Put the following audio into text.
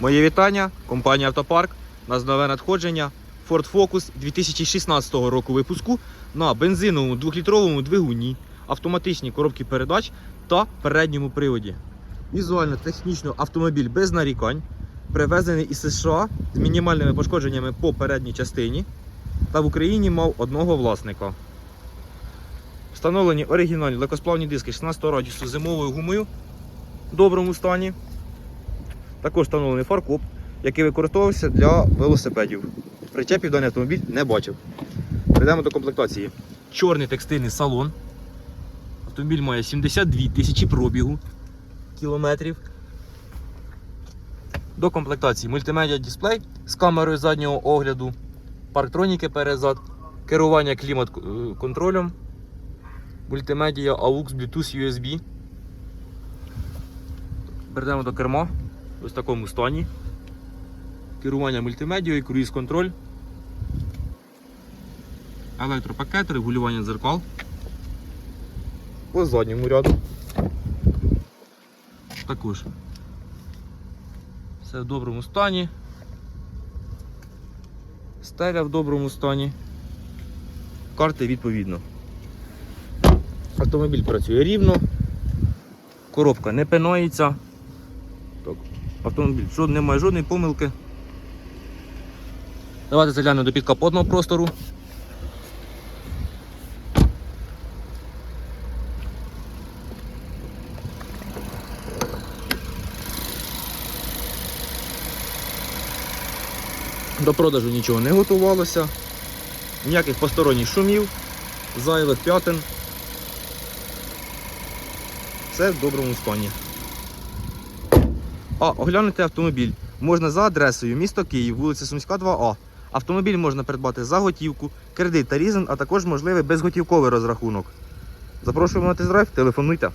Моє вітання, компанія Автопарк. У нас нове надходження Ford Focus 2016 року випуску на бензиновому 2-літровому двигуні, автоматичній коробці передач та передньому приводі. Візуально технічно автомобіль без нарікань, привезений із США з мінімальними пошкодженнями по передній частині та в Україні мав одного власника. Встановлені оригінальні легкосплавні диски 16 радіусу зимовою гумою в доброму стані. Також встановлений фаркоп, який використовувався для велосипедів. Причепів даний автомобіль не бачив. Перейдемо до комплектації. Чорний текстильний салон. Автомобіль має 72 тисячі пробігу кілометрів. До комплектації мультимедіа дисплей з камерою заднього огляду, парктроніки перезад, керування клімат-контролем, мультимедіа AUX, Bluetooth, USB. Перейдемо до керма ось в такому стані. Керування мультимедією, круїз-контроль, електропакет, регулювання дзеркал. По задньому ряду. Також. Все в доброму стані. Стеля в доброму стані. Карти відповідно. Автомобіль працює рівно. Коробка не пинається. Автомобіль жод, немає жодної помилки. Давайте заглянемо до підкапотного простору. До продажу нічого не готувалося, ніяких посторонніх шумів, зайвих п'ятин. Все в доброму стані. А, оглянути автомобіль можна за адресою місто Київ, вулиця Сумська, 2А. Автомобіль можна придбати за готівку, кредит та різен, а також можливий безготівковий розрахунок. Запрошуємо на тест-драйв, телефонуйте.